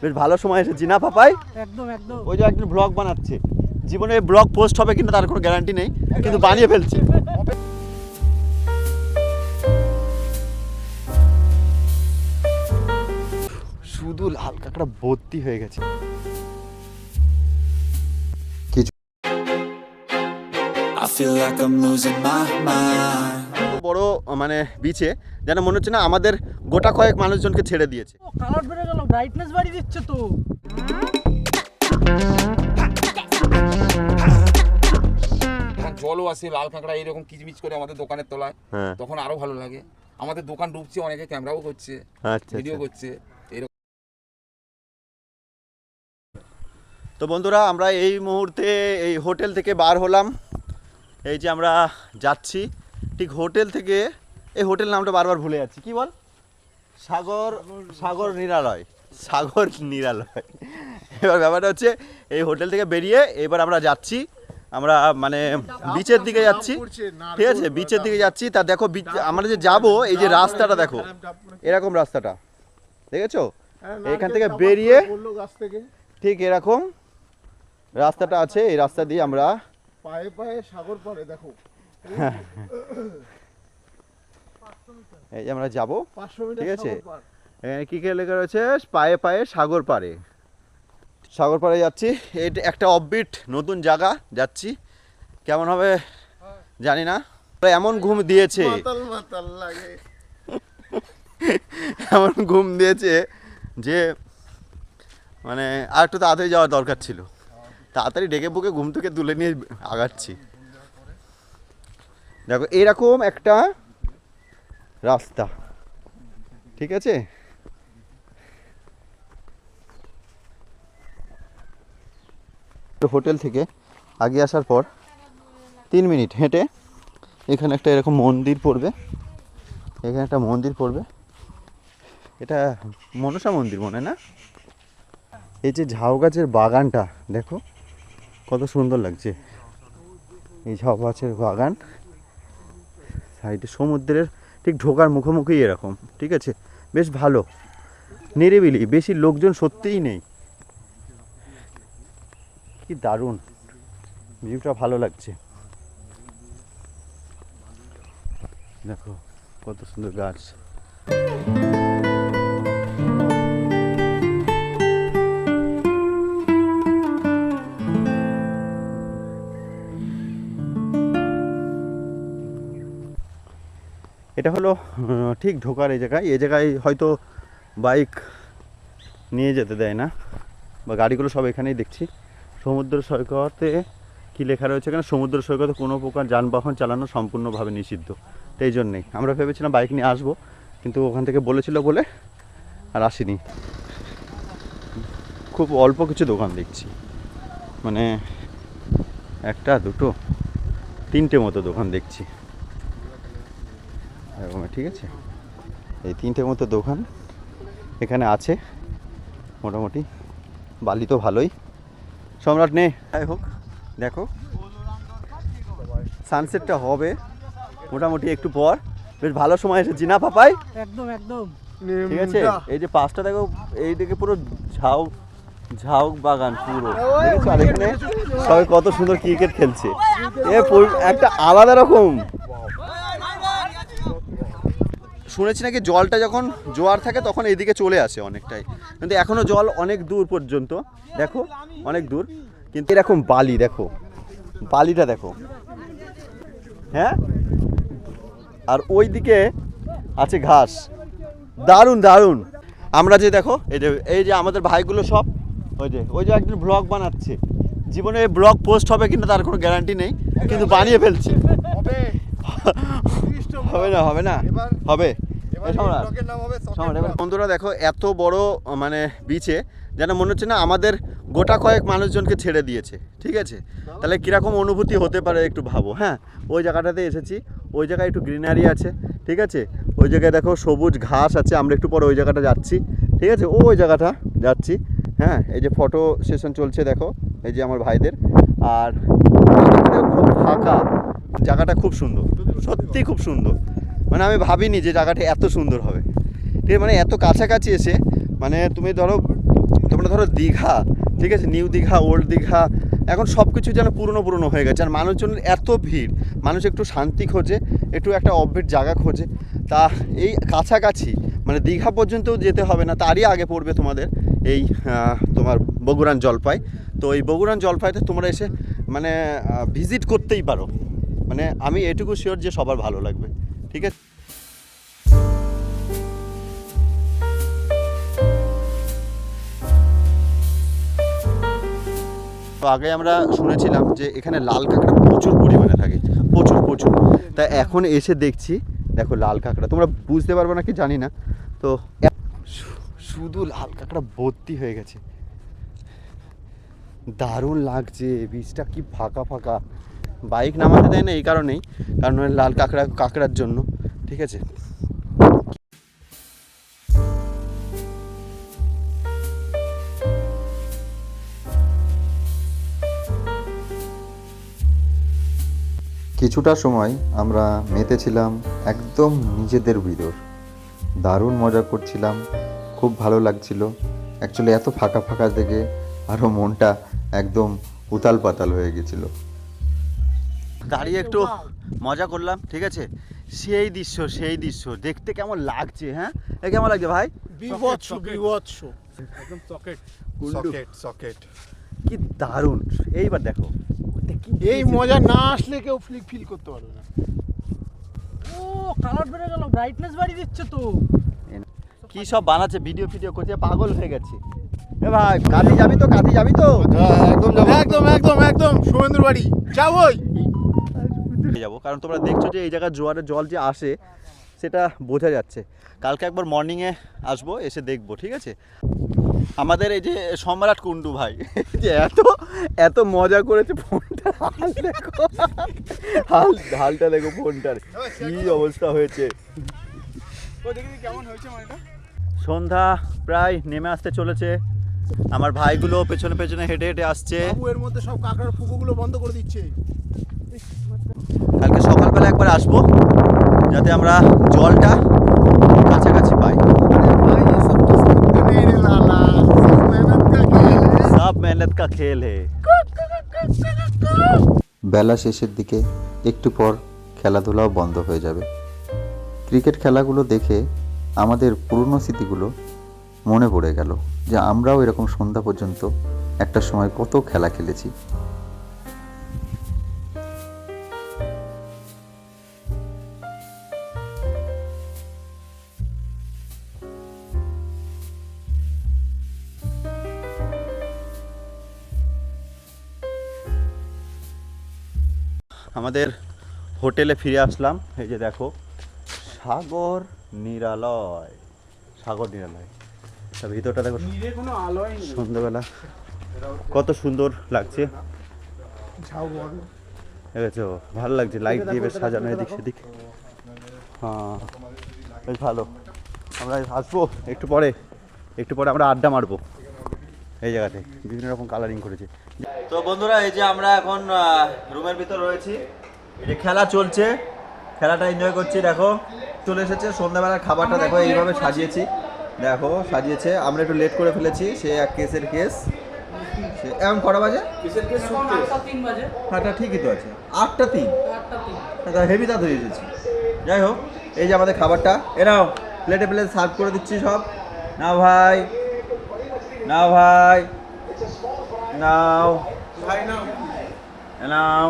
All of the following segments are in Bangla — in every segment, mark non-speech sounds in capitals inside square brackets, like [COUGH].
বেশ ভালো সময় এসেছি। না পাপাই? একদম একদম। ওই যে একজন ব্লগ বানাচ্ছে। জীবনে ব্লগ পোস্ট হবে কিনা তার কোনো গ্যারান্টি নেই কিন্তু বানিয়ে ফেলছে। শুধু লাল কাঁকড়া ভর্তি হয়ে গেছে। কিছু I feel like I'm losing my mind. বড় মানে বিচে যেন মনে হচ্ছে না আমাদের গোটা কয়েক মানুষজনকে ছেড়ে দিয়েছে। কালার বেড়ে গেল ব্রাইটনেস বাড়িয়ে দিচ্ছে তো। জলও আসে লাল কাঁকড়া এরকম কিচমিচ করে আমাদের দোকানের তলায়। হ্যাঁ। তখন আরও ভালো লাগে। আমাদের দোকান ডুবছে অনেকে ক্যামেরাও করছে আচ্ছা ভিডিও আচ্ছা। করছে তো বন্ধুরা আমরা এই মুহূর্তে এই হোটেল থেকে বার হলাম। এই যে আমরা যাচ্ছি ঠিক হোটেল থেকে, এই হোটেল নামটা বারবার ভুলে যাচ্ছি। কি বল? সাগর সাগর নিরালয়। সাগর নিরালয়। এবার ব্যাপারটা হচ্ছে, এই হোটেল থেকে বেরিয়ে এবার আমরা যাচ্ছি। আমরা মানে বিচের দিকে যাচ্ছি। ঠিক আছে? বিচের দিকে যাচ্ছি। তা দেখো আমরা যে যাব, এই যে রাস্তাটা দেখো। এরকম রাস্তাটা। দেখেছ? এখান থেকে বেরিয়ে ঠিক এরকম রাস্তাটা আছে। এই রাস্তা দিয়ে আমরা পায়ে পায়ে সাগর পড়ে, দেখো। [LAUGHS] এই যে আমরা যাব ঠিক আছে। কি কি লেখা রয়েছে? পায়ে পায়ে সাগর পাড়ে। সাগর পাড়ে যাচ্ছি। এটা একটা অববিট নতুন জায়গা যাচ্ছি। কেমন হবে? জানি না। এমন ঘুম দিয়েছে। [LAUGHS] এমন ঘুম দিয়েছে যে মানে আর একটু তাড়াতাড়ি যাওয়ার দরকার ছিল। তাড়াতাড়ি ডেকে বুকে ঘুম থেকে তুলে নিয়ে আগাচ্ছি। দেখো, এরকম একটা রাস্তা। ঠিক আছে? হোটেল থেকে আগে আসার পর তিন মিনিট হেঁটে এখানে একটা এরকম মন্দির পড়বে। এখানে একটা মন্দির পড়বে। এটা মনসা মন্দির মনে না? এই যে ঝাউ গাছের বাগানটা, দেখো, কত সুন্দর লাগছে। এই ঝাউ গাছের বাগান। সাইডে, সমুদ্রের ঠিক ঢোকার মুখোমুখি এরকম, ঠিক আছে? বেশ ভালো, নিরিবিলি, বেশি লোকজন সত্যিই নেই। কি দারুণ, ভিউটা ভালো লাগছে। দেখো, কত সুন্দর গাছ। এটা হলো ঠিক ঢোকার এই জায়গায়। এই জায়গায় হয়তো বাইক নিয়ে যেতে দেয় না, বা গাড়িগুলো সব এখানেই দেখছি। সমুদ্র সৈকতে কি লেখা রয়েছে এখানে? সমুদ্র সৈকতে কোনো প্রকার যানবাহন চালানো সম্পূর্ণভাবে নিষিদ্ধ। তো এই জন্যেই। আমরা ভেবেছিলাম বাইক নিয়ে আসব, কিন্তু ওখান থেকে বলেছিল বলে আর আসিনি। খুব অল্প কিছু দোকান দেখছি। মানে একটা, দুটো, তিনটে মতো দোকান দেখছি। এরকম ঠিক আছে? এই তিনটের মতো দোকান এখানে আছে মোটামুটি। বালি তো ভালোই। সম্রাট নে। যাই হোক দেখো। সানসেটটা হবে মোটামুটি একটু পর। বেশ ভালো সময় এসেছি। না পাপাই? একদম একদম। ঠিক আছে? এই যে পাঁচটা দেখো এই দিকে পুরো ঝাউ ঝাউ বাগান পুরো। দেখেছ? আর এখানে সবাই কত সুন্দর ক্রিকেট খেলছে। এ একটা আলাদা রকম। শুনেছি নাকি জলটা যখন জোয়ার থাকে তখন এইদিকে চলে আসে অনেকটাই। কিন্তু এখনও জল অনেক দূর পর্যন্ত। দেখো অনেক দূর। কিন্তু এরকম বালি দেখো। বালিটা দেখো। হ্যাঁ? আর ওই দিকে আছে ঘাস। দারুণ দারুণ। আমরা যে দেখো এই যে এই যে আমাদের ভাইগুলো সব ওই যে ওই যে একদিন ব্লগ বানাচ্ছে। জীবনে ব্লগ পোস্ট হবে কিনা তার কোনো গ্যারান্টি নেই কিন্তু বানিয়ে ফেলছে। হবে। না হবে না। হবে। বন্ধুরা দেখো এত বড় মানে বিচে যেন মনে হচ্ছে না আমাদের গোটা কয়েক মানুষজনকে ছেড়ে দিয়েছে ঠিক আছে? তাহলে কীরকম অনুভূতি হতে পারে একটু ভাবো হ্যাঁ? ওই জায়গাটাতে এসেছি ওই জায়গায় একটু গ্রিনারি আছে ঠিক আছে? ওই জায়গায় দেখো সবুজ ঘাস আছে আমরা একটু পরে ওই জায়গাটা যাচ্ছি ঠিক আছে? ওই জায়গাটা যাচ্ছি হ্যাঁ? এই যে ফটো সেশন চলছে দেখো এই যে আমার ভাইদের আর খুব ফাঁকা জায়গাটা খুব সুন্দর সত্যি খুব সুন্দর। মানে আমি ভাবিনি যে জায়গাটা এত সুন্দর হবে। ঠিক মানে এত কাছাকাছি এসে মানে তুমি ধরো, তোমরা ধরো দীঘা, ঠিক আছে, নিউ দীঘা, ওল্ড দীঘা, এখন সব কিছু যেন পুরনো পুরনো হয়ে গেছে। আর মানুষজনের এত ভিড়, মানুষ একটু শান্তি খোঁজে, একটু একটা অভ্যের জায়গা খোঁজে, তা এই কাছাকাছি মানে দীঘা পর্যন্তও যেতে হবে না, তারই আগে পড়বে তোমাদের এই তোমার বগুড়ান জলপাই। তো এই বগুড়ান জলপাইতে তোমরা এসে মানে ভিজিট করতেই পারো। মানে আমি এটুকু শিওর যে সবার ভালো লাগবে। ঠিক আছে? তো আগে আমরা শুনেছিলাম যে এখানে লাল কাঁকড়া প্রচুর পরিমাণে থাকে, প্রচুর প্রচুর। তা এখন এসে দেখছি, দেখো লাল কাঁকড়া। তোমরা বুঝতে পারবে না কি জানি না। তো শুধু লাল কাঁকড়া ভর্তি হয়ে গেছে। দারুণ লাগছে, বীজটা কি ফাঁকা ফাঁকা। বাইক নামাতে দেয় না এই কারণেই, কারণ ওই লাল কাঁকড়া, কাঁকড়ার জন্য, ঠিক আছে? কিছুটা সময় আমরা মেতেছিলাম একদম নিজেদের ভিতর। দারুণ মজা করছিলাম, খুব ভালো লাগছিল। অ্যাকচুয়ালি এত ফাঁকা ফাঁকা দেখে আরও মনটা একদম উতাল পাতাল হয়ে গেছিল। দাঁড়িয়ে একটু মজা করলাম ঠিক আছে? সেই দৃশ্য সেই দৃশ্য দেখতে কেমন লাগছে হ্যাঁ? এ কেমন লাগছে ভাই? বিভৎস বিভৎস। কুন্ডু। সকেট সকেট কি দারুণ। এইবার দেখো। এই মজা না আসলে কেউ ফিল ফিল করতে পারবে না। ও কালার বেড়ে গেল ব্রাইটনেস বাড়িয়ে দিচ্ছে তো। কি সব বানাচ্ছে ভিডিও ফিডিও করছে পাগল হয়ে গেছে। এ ভাই কাঁথি যাবি তো কাঁথি যাবি তো? একদম একদম একদম একদম শুভেন্দুর বাড়ি যাবই। যাব। কারণ তোমরা দেখছ যে এই জায়গায় জোয়ারের জল যে আসে সেটা বোঝা যাচ্ছে। কালকে একবার মর্নিংয়ে আসব এসে দেখব ঠিক আছে? আমাদের এই যে সম্রাট কুন্ডু ভাই [LAUGHS] যে এত এত মজা করেছে ফোনটা হাল দেখো। হাল হালটা দেখো ফোনটার কি অবস্থা হয়েছে। সন্ধ্যা প্রায় নেমে আসতে চলেছে। আমার ভাইগুলো পেছনে পেছনে হেঁটে হেঁটে আসছে। এর মধ্যে সব কাঁকড়ার ফুকুগুলো বন্ধ করে দিচ্ছে। কালকে সকালবেলা একবার আসব, যাতে আমরা জলটা কাছাকাছি পাই। সব মেহনত কা খেল হে। বেলা শেষের দিকে একটু পর খেলাধুলাও বন্ধ হয়ে যাবে। ক্রিকেট খেলাগুলো দেখে আমাদের পুরনো স্মৃতিগুলো মনে পড়ে গেল যে আমরাও এরকম সন্ধ্যা পর্যন্ত একটা সময় কত খেলা খেলেছি। আমাদের হোটেলে ফিরে আসলাম। এই যে দেখো সাগর নিরালয়। সাগর নিরালয়। তা ভিতরটা দেখো। সন্ধ্যাবেলা। কত সুন্দর লাগছে। দেখেছ? ভালো লাগছে। লাইট দিয়ে বেশ সাজানো এদিক সেদিক। হ্যাঁ বেশ ভালো। আমরা আসব একটু পরে। একটু পরে আমরা আড্ডা মারবো। এই জায়গাতে বিভিন্ন রকম কালারিং করেছে। তো বন্ধুরা এই যে আমরা এখন রুমের ভিতর রয়েছি। এই যে খেলা চলছে খেলাটা এনজয় করছি দেখো। চলে এসেছে সন্ধ্যাবেলার খাবারটা দেখো এইভাবে সাজিয়েছি। দেখো সাজিয়েছে আমরা একটু লেট করে ফেলেছি সে এক কেসের কেস। সে এখন কটা বাজে? তিন বাজে। ঠিকই তো আছে। আটটা তিন? তা হেভি তাড়াতাড়ি হয়ে এসেছি যাই হোক এই যে আমাদের খাবারটা। এ নাও প্লেটে প্লেটে সার্ভ করে দিচ্ছি সব। না ভাই। নাও ভাই। নাও নাও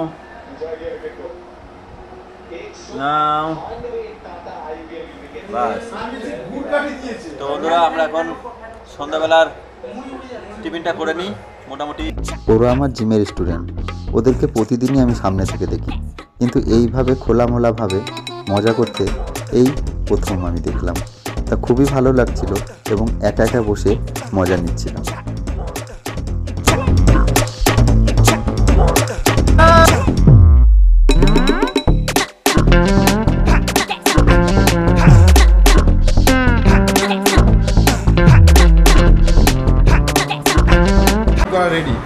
নাও বাস। তো বন্ধুরা আমরা এখন সন্ধ্যাবেলার টিফিনটা করে নিই মোটামুটি। ওরা আমার জিমের স্টুডেন্ট। ওদেরকে প্রতিদিনই আমি সামনে থেকে দেখি। কিন্তু এইভাবে খোলামোলাভাবে মজা করতে এই প্রথম আমি দেখলাম। তা খুবই ভালো লাগছিল এবং একা একা বসে মজা নিচ্ছিলাম। রেডি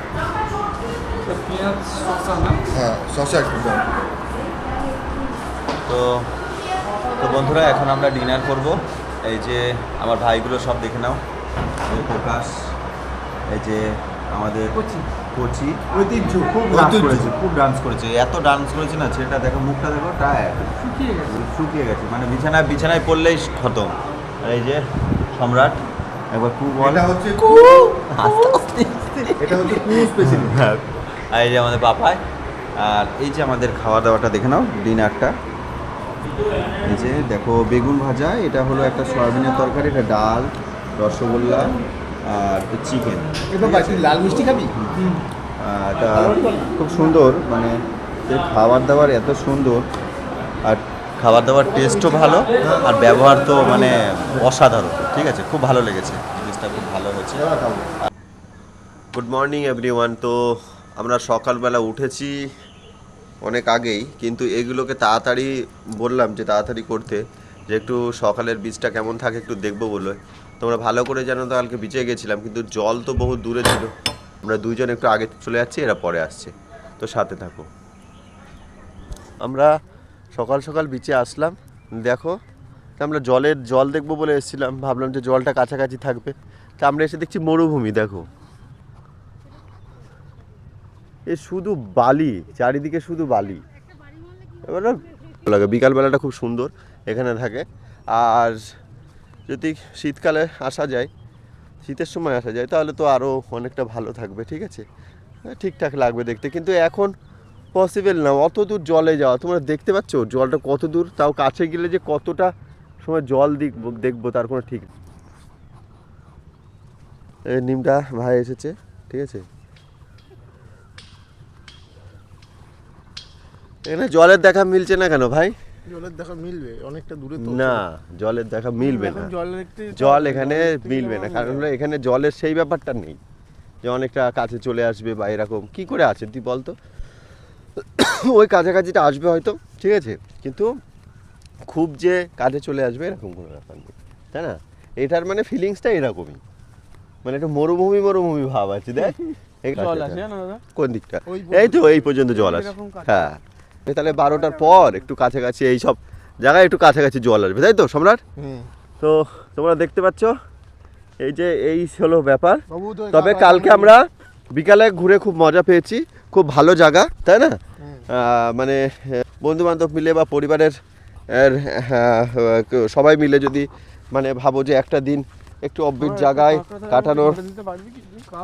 হ্যাঁ তো বন্ধুরা এখন আমরা ডিনার করব। এই যে আমার ভাইগুলো সব দেখে নাও। প্রকাশ এই যে আমাদের কচি। ঐতিহ্য খুব ডান্স করেছে খুব ডান্স করেছে। এত ডান্স করেছে না ছেলেটা দেখো মুখটা দেখো টায়ার্ড শুকিয়ে গেছে। শুকিয়ে গেছে মানে বিছানায় বিছানায় পড়লেই খতম। আর এই যে সম্রাট একবার কু বল। এটা হচ্ছে আস্তে এটা হচ্ছে কু স্পেশাল হ্যাঁ। আর এই যে আমাদের পাপায় আর এই যে আমাদের খাওয়া দাওয়াটা দেখে নাও ডিনারটা এই যে দেখো বেগুন ভাজা এটা হলো একটা সয়াবিনের তরকারি এটা ডাল রসগোল্লা আর চিকেন। লাল মিষ্টি খাবি? এটা খুব সুন্দর মানে খাবার দাবার এত সুন্দর আর খাবার দাবার টেস্টও ভালো আর ব্যবহার তো মানে অসাধারণ ঠিক আছে? খুব ভালো লেগেছে জিনিসটা খুব ভালো হয়েছে। গুড মর্নিং এভরিওয়ান তো আমরা সকালবেলা উঠেছি অনেক আগেই, কিন্তু এগুলোকে তাড়াতাড়ি বললাম যে তাড়াতাড়ি করতে, যে একটু সকালের বীজটা কেমন থাকে একটু দেখব বলে। তোমরা ভালো করে জানো তো, কালকে বিচে গেছিলাম, কিন্তু জল তো বহু দূরে ছিল। আমরা দুইজন একটু আগে চলে যাচ্ছি, এরা পরে আসছে। তো সাথে থাকো। আমরা সকাল সকাল বিচে আসলাম। দেখো আমরা জলের জল দেখব বলে এসেছিলাম। ভাবলাম যে জলটা কাছাকাছি থাকবে। তা আমরা এসে দেখছি মরুভূমি, দেখো। এ শুধু বালি চারিদিকে শুধু বালি। এবার লাগে। বিকালবেলাটা খুব সুন্দর এখানে থাকে। আর যদি শীতকালে আসা যায় শীতের সময় আসা যায় তাহলে তো আরও অনেকটা ভালো থাকবে ঠিক আছে? হ্যাঁ, ঠিকঠাক লাগবে দেখতে। কিন্তু এখন পসিবল না। অত দূর জলে যাওয়া। তোমরা দেখতে পাচ্ছ? জলটা কত দূর? তাও কাছে গেলে যে কতটা সময় জল দেখব দেখব তার কোনো ঠিক নিমটা ভাই এসেছে ঠিক আছে? এখানে জলের দেখা মিলছে না কেন ভাই? জলের দেখা মিলবে অনেকটা দূরে তো না জলের দেখা মিলবে না। জল এখানে মিলবে না কারণ হলো এখানে জলের সেই ব্যাপারটা নেই যে অনেকটা কাছে চলে আসবে বা এরকম। কি করে আছে তুই বলতো? ওই কাছাকাছিটা আসবে হয়তো ঠিক আছে? কিন্তু খুব যে কাছে চলে আসবে এরকম কোনো ব্যাপার নেই তাই না? এটার মানে ফিলিংসটা এরকমই। মানে একটা মরুভূমি মরুভূমি ভাব আছে দেখ। এই জল আছে কোন দিকটা? এই তো এই পর্যন্ত জল আছে। হ্যাঁ। তাহলে বারোটার পর একটু কাছাকাছি এই সব জায়গায় একটু কাছাকাছি জল আসবে তাই তো সম্রাট? তো তোমরা দেখতে পাচ্ছ এই যে এই হলো ব্যাপার। তবে কালকে আমরা বিকালে ঘুরে খুব মজা পেয়েছি খুব ভালো জায়গা তাই না? মানে বন্ধু বান্ধব মিলে বা পরিবারের হ্যাঁ, সবাই মিলে যদি মানে ভাবো যে একটা দিন একটু অব্বিট জায়গায় কাটানোর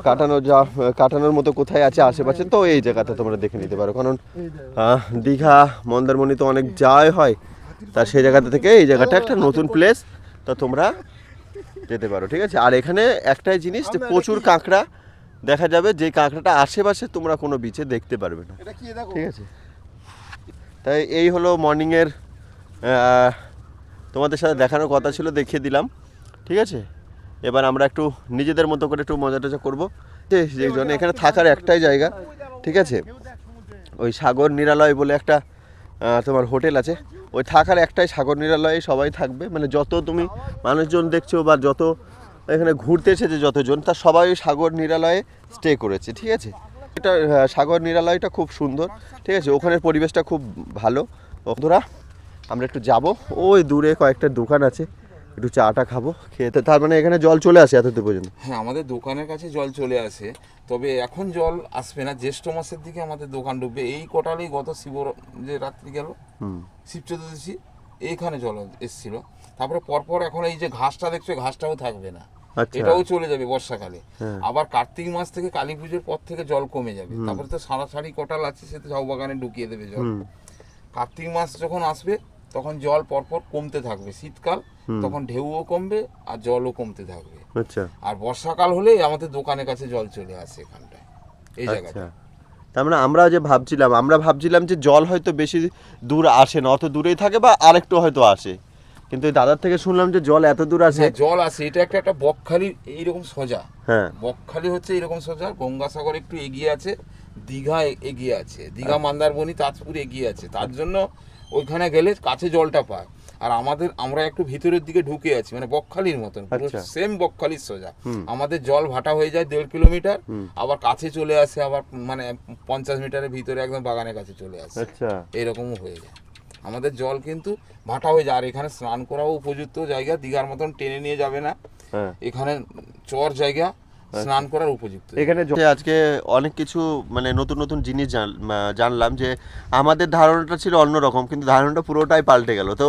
কাটানোর যা কাটানোর মতো কোথায় আছে আশেপাশে তো এই জায়গাটা তোমরা দেখে নিতে পারো। কারণ দীঘা মন্দারমণি তো অনেক যাওয়াই হয় তা সেই জায়গাটা থেকে এই জায়গাটা একটা নতুন প্লেস তো তোমরা যেতে পারো ঠিক আছে? আর এখানে একটাই জিনিস যে প্রচুর কাঁকড়া দেখা যাবে যে কাঁকড়াটা আশেপাশে তোমরা কোনো বিচে দেখতে পারবে না। ঠিক আছে? তাই এই হলো মর্নিংয়ের তোমাদের সাথে দেখানোর কথা ছিল দেখিয়ে দিলাম। ঠিক আছে? এবার আমরা একটু নিজেদের মতো করে একটু মজা টজা করব। জন্য এখানে থাকার একটাই জায়গা, ঠিক আছে? ওই সাগর নিরালয় বলে একটা তোমার হোটেল আছে। ওই থাকার একটাই সাগর নিরালয়ে সবাই থাকবে। মানে যত তুমি মানুষজন দেখছ বা যত এখানে ঘুরতে এসেছে যতজন তার সবাই ওই সাগর নিরালয়ে স্টে করেছে, ঠিক আছে? এটা সাগর নিরালয়টা খুব সুন্দর, ঠিক আছে? ওখানের পরিবেশটা খুব ভালো। বন্ধুরা, আমরা একটু যাব। ওই দূরে কয়েকটা দোকান আছে। একটু চাটা খাব খেতে তার মানে এখানে জল চলে আসে এত দূর পর্যন্ত? হ্যাঁ আমাদের দোকানের কাছে জল চলে আসে তবে এখন জল আসবে না। জ্যৈষ্ঠ মাসের দিকে আমাদের দোকান ডুববে। এই কটালেই গত শিব যে রাত্রি গেল শিব চতুর্দশী এইখানে জল এসেছিল। তারপরে পরপর এখন এই যে ঘাসটা দেখছ ঘাসটাও থাকবে না। আচ্ছা। এটাও চলে যাবে বর্ষাকালে। হ্যাঁ। আবার কার্তিক মাস থেকে কালী পুজোর পর থেকে জল কমে যাবে। তারপরে তো সারা সারি কটাল আছে সে তো ঝাউবাগানে ঢুকিয়ে দেবে জল। কার্তিক মাস যখন আসবে তখন জল পরপর কমতে থাকবে। শীতকাল তখন ঢেউও কমবে আর জলও কমতে থাকবে। আচ্ছা। আর বর্ষাকাল হলে আমাদের দোকানের কাছে জল চলে আসে এখানটায় এই জায়গাটা আচ্ছা তার মানে আমরা যে ভাবছিলাম আমরা ভাবছিলাম যে জল হয়তো বেশি দূর আসে না অত দূরেই থাকে বা আরেকটু হয়তো আসে। কিন্তু দাদার থেকে শুনলাম যে জল এত দূর আসে। হ্যাঁ জল আসে। এটা একটা একটা বকখালি এইরকম সোজা। হ্যাঁ। বকখালি হচ্ছে এরকম সোজা গঙ্গাসাগর একটু এগিয়ে আছে দীঘা এগিয়ে আছে। দীঘা মন্দারমণি তাজপুর এগিয়ে আছে। তার জন্য ওইখানে গেলে কাছে জলটা পায়। আর আমাদের আমরা একটু ভিতরের দিকে ঢুকে আছি মানে বকখালির মতন আচ্ছা। সেম বকখালির সোজা। আমাদের জল ভাটা হয়ে যায় দেড় কিলোমিটার আবার কাছে চলে আসে আবার মানে পঞ্চাশ মিটারের ভিতরে একদম বাগানের কাছে চলে আসে। আচ্ছা। এরকমও হয়ে যায়। আমাদের জল কিন্তু ভাটা হয়ে যায় আর এখানে স্নান করাও উপযুক্ত জায়গা দীঘার মতন টেনে নিয়ে যাবে না। হ্যাঁ। এখানে চর জায়গা স্নান করার উপযুক্ত এখানে আজকে অনেক কিছু মানে নতুন নতুন জিনিস জানলাম যে আমাদের ধারণাটা ছিল অন্যরকম কিন্তু ধারণাটা পুরোটাই পাল্টে গেল। তো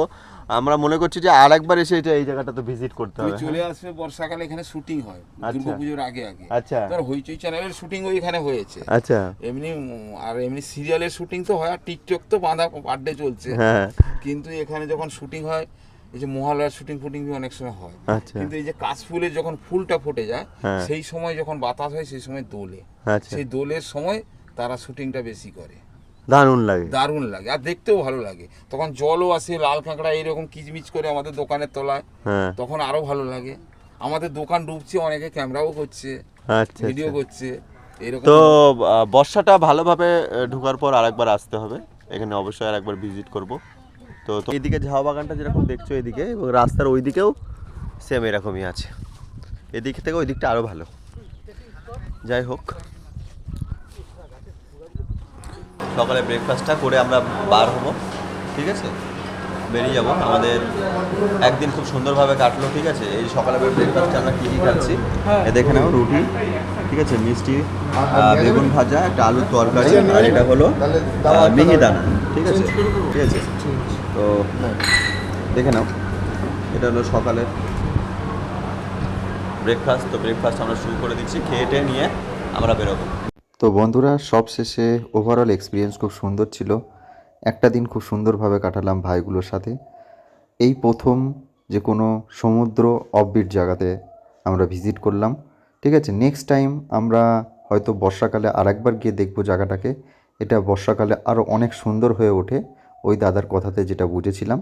আমরা মনে করছি যে আর একবার এসে এটা এই জায়গাটা তো ভিজিট করতে হবে। চলে আসবে বর্ষাকালে এখানে শুটিং হয় আচ্ছা। দুর্গাপুজোর আগে আগে। আচ্ছা। ধর হইচই চ্যানেলের শুটিং এখানে হয়েছে। আচ্ছা। এমনি আর এমনি সিরিয়ালের শুটিং তো হয় আর টিকটক তো বাঁধা পাড়ে চলছে। হ্যাঁ। কিন্তু এখানে যখন শুটিং হয় এই যে মহালয়ার শুটিং ফুটিং অনেক সময় হয়। আচ্ছা। কিন্তু এই যে কাশফুলের যখন ফুলটা ফুটে যায় হ্যাঁ। সেই সময় যখন বাতাস হয় সেই সময় দোলে। আচ্ছা। সেই দোলের সময় তারা শুটিংটা বেশি করে। দারুণ লাগে। দারুণ লাগে। আর দেখতেও ভালো লাগে। তখন জলও আসে লাল কাঁকড়া এইরকম কিচমিচ করে আমাদের দোকানের তলায়। হ্যাঁ। তখন আরও ভালো লাগে। আমাদের দোকান ডুবছে অনেকে ক্যামেরাও করছে আচ্ছা ভিডিও আচ্ছা। করছে এরকম তো বর্ষাটা ভালোভাবে ঢোকার পর আরেকবার আসতে হবে। এখানে অবশ্যই আরেকবার ভিজিট করব। তো এদিকে ঝাও বাগানটা যেরকম দেখছ এদিকে এবং রাস্তার ওই দিকেও সেম এরকমই আছে। এদিক থেকে ওই দিকটা আরও ভালো। যাই হোক। সকালে ব্রেকফাস্টটা করে আমরা বার হব ঠিক আছে? বেরিয়ে যাব। আমাদের একদিন খুব সুন্দরভাবে কাটলো ঠিক আছে? এই সকালে ব্রেকফাস্টে আমরা কী কী খাচ্ছি? এ দেখে নাও রুটি ঠিক আছে? মিষ্টি বেগুন ভাজা একটা আলুর তরকারি আর এটা হলো মিহিদানা ঠিক আছে? ঠিক আছে। তো দেখে নাও এটা হলো সকালে ব্রেকফাস্ট তো ব্রেকফাস্ট আমরা শুরু করে দিচ্ছি খেয়ে টেয়ে নিয়ে আমরা বেরোবো। তো বন্ধুরা সব শেষে ওভারঅল এক্সপিরিয়েন্স খুব সুন্দর ছিল। একটা দিন খুব সুন্দরভাবে কাটালাম ভাইগুলোর সাথে। এই প্রথম যে কোনো সমুদ্র অফবিট জায়গাতে আমরা ভিজিট করলাম, ঠিক আছে? নেক্সট টাইম আমরা হয়তো বর্ষাকালে আরেকবার গিয়ে দেখব জায়গাটাকে। এটা বর্ষাকালে আরও অনেক সুন্দর হয়ে ওঠে, ওই দাদার কথাতে যেটা বুঝেছিলাম।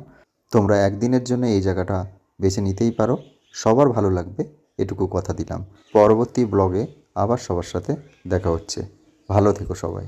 তোমরা একদিনের জন্য এই জায়গাটা বেছে নিতেই পারো। সবার ভালো লাগবে, এটুকু কথা দিলাম। পরবর্তী ব্লগে আবার সবার সাথে দেখা হচ্ছে। ভালো থেকো সবাই।